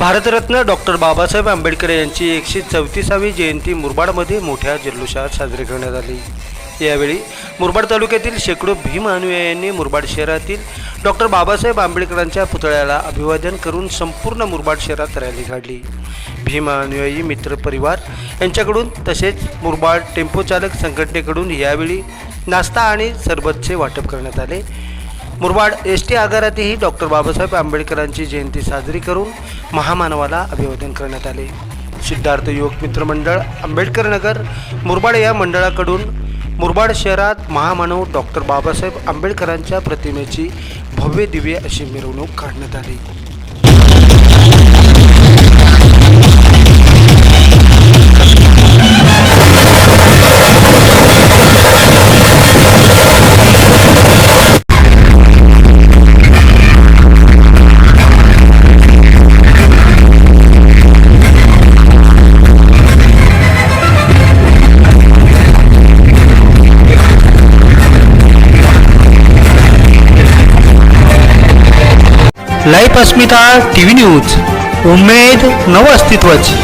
Bharat Ratna doctor Babasaheb Ambedkar यांची एकशे चौतीसावी जयंती मुरबाडमध्ये मोठ्या जल्लोषात साजरी करण्यात आली. यावेळी मुरबाड तालुक्यातील शेकडो भीम अनुयायांनी मुरबाड शहरातील डॉक्टर बाबासाहेब आंबेडकरांच्या पुतळ्याला अभिवादन करून संपूर्ण मुरबाड शहरात रॅली काढली. भीम अनुयायी मित्र परिवार यांच्याकडून तसेच मुरबाड टेम्पो चालक संघटनेकडून यावेळी नाश्ता आणि सरबतचे वाटप करण्यात आले. मुरबाड एस टी आगारातही डॉक्टर बाबासाहेब आंबेडकरांची जयंती साजरी करून महामानवाला अभिवादन करण्यात आले. सिद्धार्थ युवक मित्र मंडळ आंबेडकर नगर मुरबाड या मंडळाकडून मुरबाड शहरात महामानव डॉक्टर बाबासाहेब आंबेडकरांच्या प्रतिमेची भव्य दिव्य अशी मिरवणूक काढण्यात आली. Life Asmita T V news. उमेद नव अस्तित्वाची